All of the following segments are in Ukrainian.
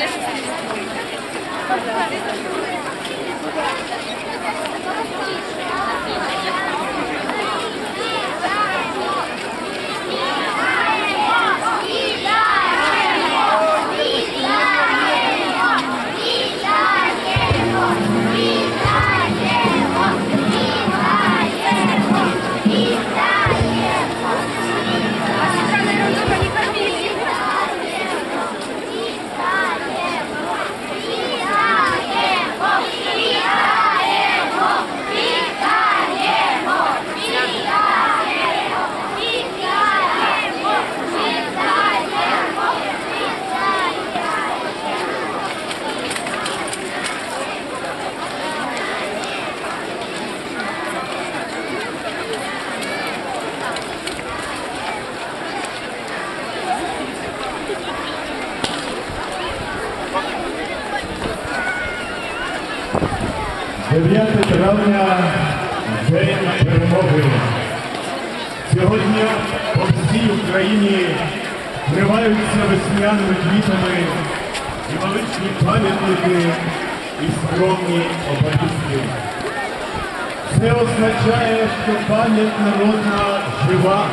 Thank you. 9 травня День перемоги. Сьогодні по всій Україні вкриваються весняними квітами і величні пам'ятники і скромні обеліски. Це означає, що пам'ять народна жива,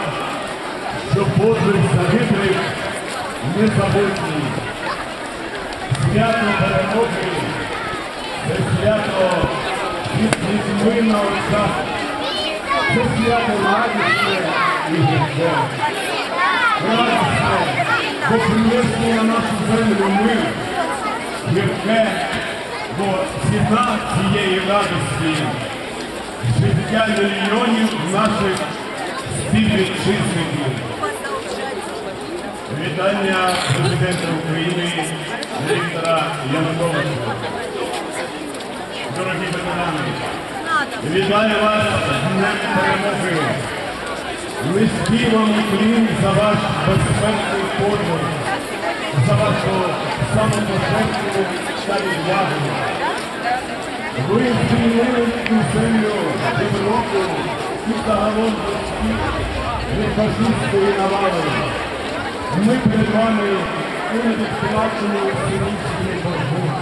що подвиг загиблих незабутній. Свято перемоги це свято від візьми на очах. Це свято радісне і гірке. Радісне, бо принесли на нашу землю мир. Гірке, бо ціна цієї радості життя мільйонів наших співвітчизників. Вітання президента України Віктора Януковича. Вітаю вас з Днем перемоги. Низький вам уклін за ваш безпечний подвиг, за вашу самопожертву та відвагу. Ви звільнили цю землю Європу і загалом світ від фашистської навали. Ми перед вами у невідплаченому сирійському боргу.